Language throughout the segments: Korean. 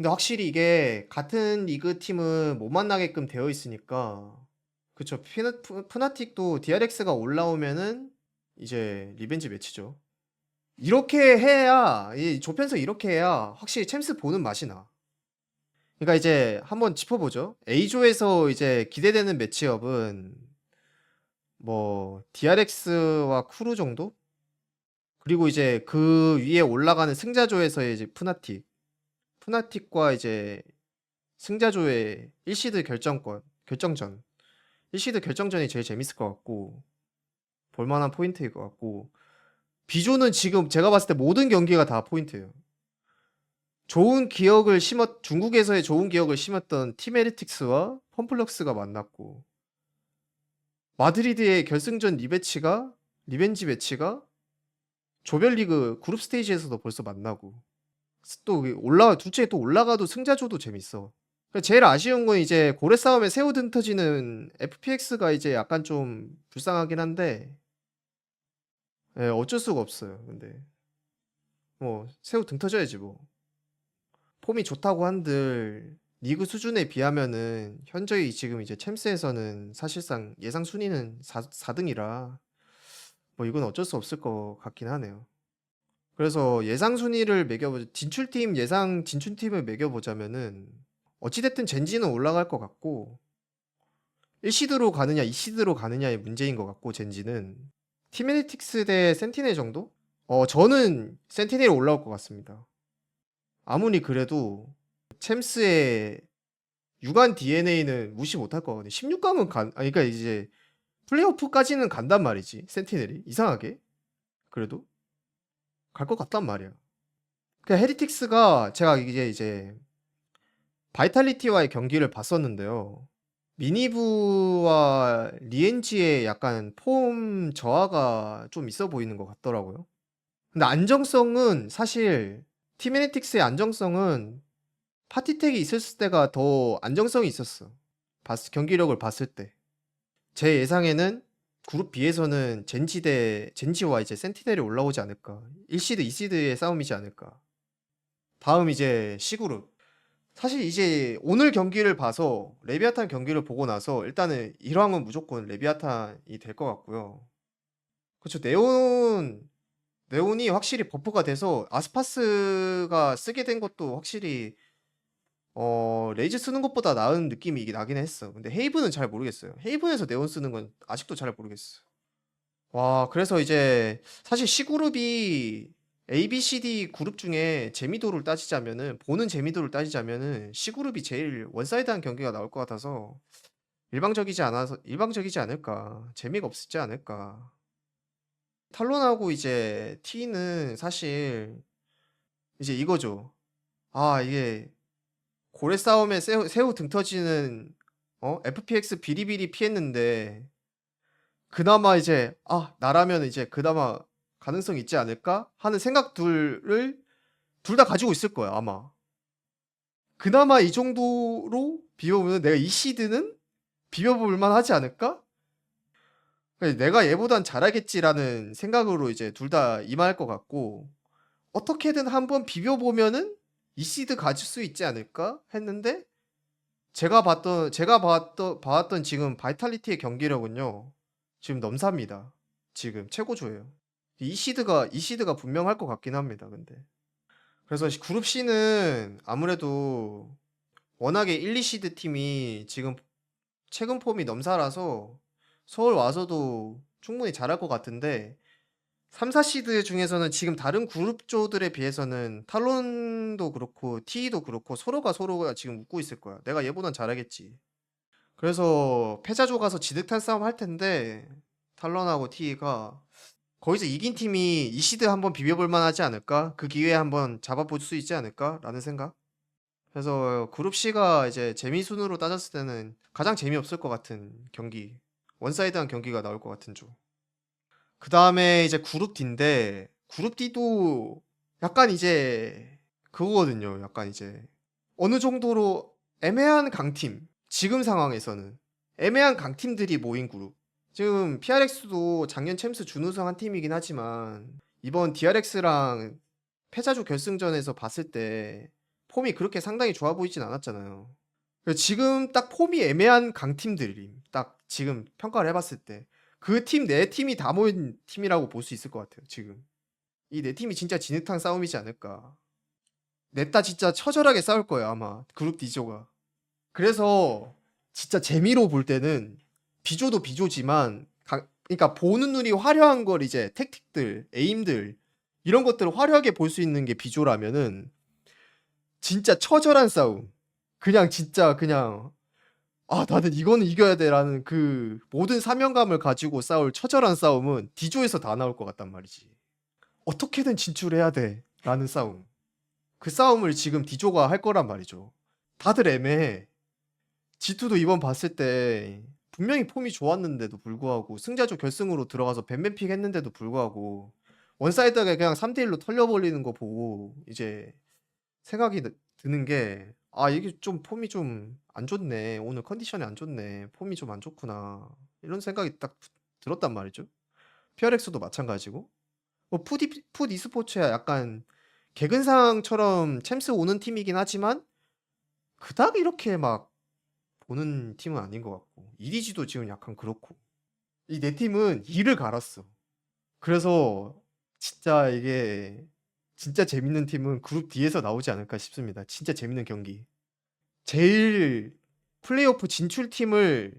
근데 확실히 이게 같은 리그 팀은 못 만나게끔 되어 있으니까 그쵸. 피나 푸 푸나틱도 DRX가 올라오면은 이제 리벤지 매치죠. 이렇게 해야 이 조편성 이렇게 해야 확실히 챔스 보는 맛이 나. 그러니까 이제 한번 짚어보죠. A조에서 이제 기대되는 매치업은 뭐 DRX와 쿠루 정도? 그리고 이제 그 위에 올라가는 승자조에서의 이제 푸나틱. 푸나틱과 이제 승자조의 1시드 결정권, 결정전. 1시드 결정전이 제일 재밌을 것 같고 볼만한 포인트일 것 같고 B조는 지금 제가 봤을 때 모든 경기가 다 포인트예요. 좋은 기억을 심었 중국에서의 좋은 기억을 심었던 티메리틱스와 펌플럭스가 만났고 마드리드의 결승전 리배치가 리벤지 매치가 조별리그 그룹 스테이지에서도 벌써 만나고 또 올라 둘째 또 올라가도 승자조도 재밌어. 그러니까 제일 아쉬운 건 이제 고래 싸움에 새우 등 터지는 FPX가 이제 약간 좀 불쌍하긴 한데 예, 어쩔 수가 없어요. 근데 뭐 새우 등 터져야지 뭐. 폼이 좋다고 한들 리그 수준에 비하면은 현저히 지금 이제 챔스에서는 사실상 예상 순위는 4, 4등이라 뭐 이건 어쩔 수 없을 것 같긴 하네요. 그래서 예상 순위를 매겨보자 진출팀 예상 진출팀을 매겨보자면은 어찌됐든 젠지는 올라갈 것 같고 1시드로 가느냐 2시드로 가느냐의 문제인 것 같고 젠지는 티메네틱스 대 센티넬 정도? 어 저는 센티넬이 올라올 것 같습니다. 아무리 그래도 챔스의 유관 DNA는 무시 못할 것 같아요. 16강은 간, 아니, 그러니까 이제 플레이오프까지는 간단 말이지. 센티넬이 이상하게 그래도 갈 것 같단 말이야. 그 헤리틱스가 제가 이제 이제 바이탈리티와의 경기를 봤었는데요. 미니브와 리엔지의 약간 폼 저하가 좀 있어 보이는 것 같더라고요. 근데 안정성은 사실 티메네틱스의 안정성은 파티텍이 있었을 때가 더 안정성이 있었어. 봤, 경기력을 봤을 때. 제 예상에는 그룹 B에서는 젠지 대 젠지와 이제 센티넬이 올라오지 않을까. 1시드, 2시드의 싸움이지 않을까. 다음 이제 C그룹. 사실 이제 오늘 경기를 봐서 레비아탄 경기를 보고 나서 일단은 1왕은 무조건 레비아탄이 될 것 같고요. 그렇죠. 네온 네온이 확실히 버프가 돼서 아스파스가 쓰게 된 것도 확실히 어 레이즈 쓰는 것보다 나은 느낌이 나긴 했어. 근데 헤이븐은 잘 모르겠어요. 헤이븐에서 네온 쓰는 건 아직도 잘 모르겠어. 와, 그래서 이제 사실 C그룹이 A, B, C, D 그룹 중에 재미도를 따지자면은 보는 재미도를 따지자면은 C그룹이 제일 원사이드한 경기가 나올 것 같아서 일방적이지 않아서 일방적이지 않을까. 재미가 없지 않을까. 탈론하고 이제 T는 사실 이제 이거죠. 아, 이게 고래 싸움에 새우, 새우 등 터지는 어? FPX 비리비리 피했는데 그나마 이제 아, 나라면 이제 그나마 가능성 있지 않을까 하는 생각들을 둘 다 가지고 있을 거야, 아마. 그나마 이 정도로 비벼보면 내가 이 시드는 비벼볼 만 하지 않을까? 내가 얘보단 잘하겠지라는 생각으로 이제 둘 다 임할 것 같고 어떻게든 한번 비벼보면은 이 시드 가질 수 있지 않을까 했는데 제가 봤던 제가 봤던 봐왔던 지금 바이탈리티의 경기력은요 지금 넘사입니다. 지금 최고조예요. 이 시드가 이 시드가 분명할 것 같긴 합니다. 근데 그래서 그룹 C는 아무래도 워낙에 1, 2 시드 팀이 지금 최근 폼이 넘사라서 서울 와서도 충분히 잘할 것 같은데 3, 4시드 중에서는 지금 다른 그룹조들에 비해서는 탈론도 그렇고 T도 그렇고 서로가 서로가 지금 웃고 있을 거야. 내가 얘보단 잘하겠지. 그래서 패자조 가서 지득탄 싸움 할 텐데 탈론하고 T가 거기서 이긴 팀이 이 시드 한번 비벼볼 만하지 않을까? 그 기회에 한번 잡아볼 수 있지 않을까?라는 생각. 그래서 그룹 C가 이제 재미 순으로 따졌을 때는 가장 재미없을 것 같은 경기, 원사이드한 경기가 나올 것 같은 조. 그 다음에 이제 그룹 D인데 그룹 D도 약간 이제 그거거든요. 약간 이제 어느 정도로 애매한 강팀. 지금 상황에서는 애매한 강팀들이 모인 그룹. 지금 PRX도 작년 챔스 준우승 한 팀이긴 하지만 이번 DRX랑 패자조 결승전에서 봤을 때 폼이 그렇게 상당히 좋아 보이진 않았잖아요. 그 지금 딱 폼이 애매한 강팀들임. 딱 지금 평가를 해봤을 때. 그 팀 네 팀이 다 모인 팀이라고 볼 수 있을 것 같아요. 지금. 이 네 팀이 진짜 진흙탕 싸움이지 않을까. 냈다 진짜 처절하게 싸울 거예요 아마 그룹 D조가. 그래서 진짜 재미로 볼 때는 비조도 비조지만 가- 그러니까 보는 눈이 화려한 걸 이제 택틱들, 에임들 이런 것들을 화려하게 볼 수 있는 게 비조라면은 진짜 처절한 싸움. 그냥 진짜 그냥 아 나는 이거는 이겨야 돼라는 그 모든 사명감을 가지고 싸울 처절한 싸움은 D조에서 다 나올 것 같단 말이지. 어떻게든 진출해야 돼라는 싸움. 그 싸움을 지금 D조가 할 거란 말이죠. 다들 애매해. G2도 이번 봤을 때 분명히 폼이 좋았는데도 불구하고 승자조 결승으로 들어가서 뱀뱀픽 했는데도 불구하고 원사이드하게 그냥 3대1로 털려버리는 거 보고 이제 생각이 드- 드는 게 아 이게 좀 폼이 좀 안 좋네. 오늘 컨디션이 안 좋네. 폼이 좀 안 좋구나. 이런 생각이 딱 들었단 말이죠. 피어렉스도 마찬가지고. 뭐 푸디 푸드 e스포츠야 약간 개근상처럼 챔스 오는 팀이긴 하지만 그닥 이렇게 막 보는 팀은 아닌 것 같고 이디지도 지금 약간 그렇고. 이 네 팀은 이를 갈았어. 그래서 진짜 이게 진짜 재밌는 팀은 그룹 D에서 나오지 않을까 싶습니다. 진짜 재밌는 경기. 제일 플레이오프 진출팀을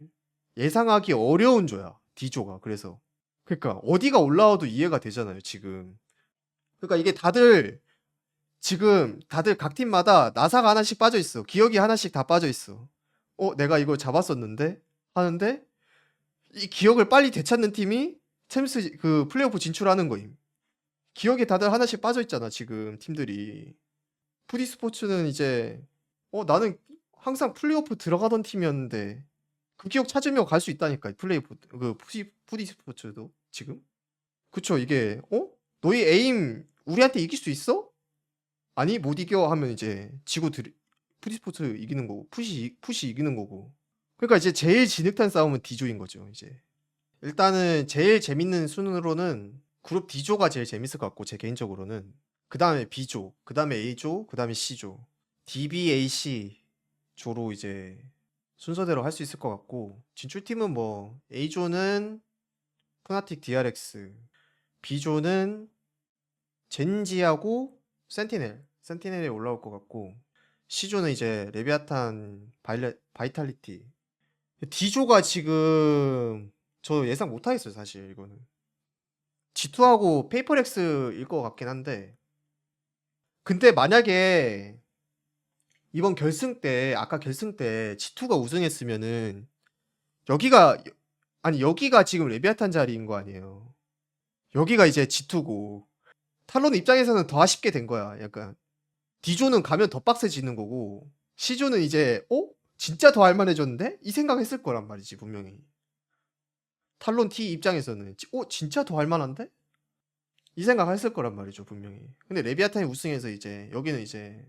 예상하기 어려운 조야. D조가. 그래서 그러니까 어디가 올라와도 이해가 되잖아요, 지금. 그러니까 이게 다들 지금 다들 각 팀마다 나사가 하나씩 빠져 있어. 기억이 하나씩 다 빠져 있어. 어, 내가 이걸 잡았었는데 하는데 이 기억을 빨리 되찾는 팀이 챔스 그 플레이오프 진출하는 거임. 기억에 다들 하나씩 빠져 있잖아, 지금 팀들이. 푸디 스포츠는 이제 어, 나는 항상 플레이오프 들어가던 팀이었는데 그 기억 찾으면 갈수 있다니까. 플레이오프 그 푸디 푸디 스포츠도 지금. 그쵸, 이게 어? 너희 에임 우리한테 이길 수 있어? 아니, 못 이겨 하면 이제 지고 들 푸디 스포츠 이기는 거고, 푸시 푸시 이기는 거고. 그러니까 이제 제일 진흙탕 싸움은 D조인 거죠, 이제. 일단은 제일 재밌는 순으로는 그룹 D조가 제일 재밌을 것 같고 제 개인적으로는 그 다음에 B조, 그 다음에 A조, 그 다음에 C조, DBAC 조로 이제 순서대로 할 수 있을 것 같고 진출팀은 뭐 A조는 푸나틱 DRX, B조는 젠지하고 센티넬, 센티넬이 올라올 것 같고 C조는 이제 레비아탄 바이레, 바이탈리티. D조가 지금 저 예상 못하겠어요 사실 이거는. G2하고 페이퍼렉스일 것 같긴 한데 근데 만약에 이번 결승 때 아까 결승 때 G2가 우승했으면은 여기가 아니 여기가 지금 레비아탄 자리인 거 아니에요 여기가 이제 G2고 탈론 입장에서는 더 아쉽게 된 거야 약간 D조는 가면 더 빡세지는 거고 C조는 이제 어? 진짜 더 할만해졌는데? 이 생각했을 거란 말이지 분명히 탈론 T 입장에서는 지- 어 진짜 더 할만한데? 이 생각 했을 거란 말이죠 분명히 근데 레비아탄이 우승해서 이제 여기는 이제